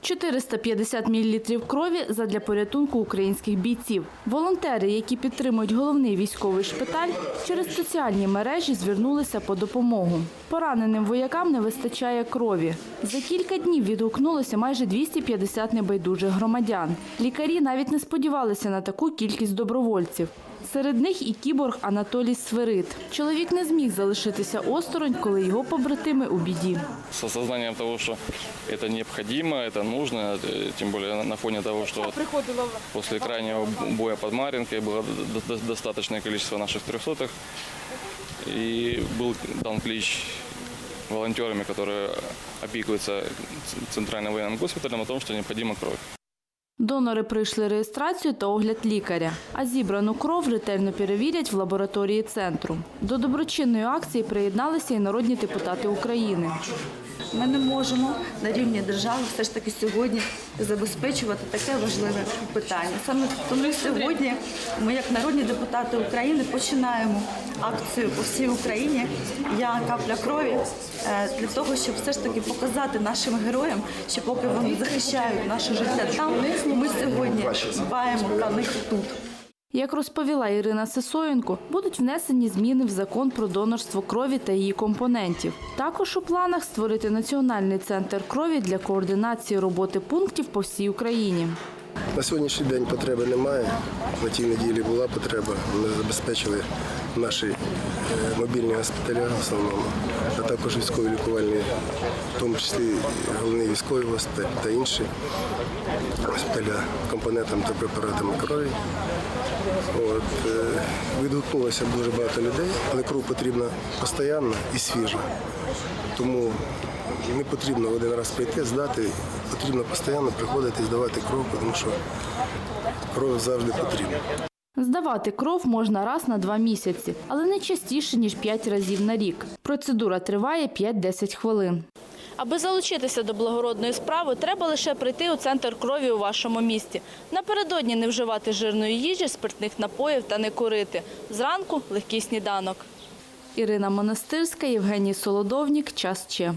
450 мл крові задля порятунку українських бійців. Волонтери, які підтримують головний військовий шпиталь, через соціальні мережі звернулися по допомогу. Пораненим воякам не вистачає крові. За кілька днів відгукнулося майже 250 небайдужих громадян. Лікарі навіть не сподівалися на таку кількість добровольців. Серед них і кіборг Анатолій Сверид. Чоловік не зміг залишитися осторонь, коли його побратими у біді. с осознанием того, что это необходимо, это нужно, э, тем более на- на фоне того, что после крайнего боя под Маринкой было до- до- достаточное количество наших трехсотых, и был дан клич волонтерами, которые опекуются ц- центральным военным госпиталем, о том, что необходима кровь. Донори пройшли реєстрацію та огляд лікаря, а зібрану кров ретельно перевірять в лабораторії центру. До доброчинної акції приєдналися і народні депутати України. Ми не можемо на рівні держави все ж таки сьогодні забезпечувати таке важливе питання. Саме тому сьогодні ми, як народні депутати України, починаємо акцію по всій Україні Я капля крові е, для того, щоб все ж таки показати нашим героям, що поки вони захищають наше життя там, ми сьогодні дбаємо про них тут. Як розповіла Ірина Сисоєнко, будуть внесені зміни в закон про донорство крові та її компонентів. Також у планах створити національний центр крові для координації роботи пунктів по всій Україні. На сьогоднішній день потреби немає. На тій неділі була потреба. Ми забезпечили наші е, мобільні госпіталя в основному, а також військові лікувальні, в тому числі головний військовий госпіталь та інші госпіталя компонентами та препаратами крові. От, е, відгукнулося дуже багато людей, але кров потрібна постійно і свіжа. Тому не потрібно один раз прийти, здати, потрібно постійно приходити здавати кров, тому що кров завжди потрібна. Здавати кров можна раз на два місяці, але не частіше, ніж 5 разів на рік. Процедура триває 5-10 хвилин. Аби залучитися до благородної справи, треба лише прийти у центр крові у вашому місті. Напередодні не вживати жирної їжі, спиртних напоїв та не курити. Зранку легкий сніданок. Ірина Монастирська, Євгеній Солодовнік. Час Че.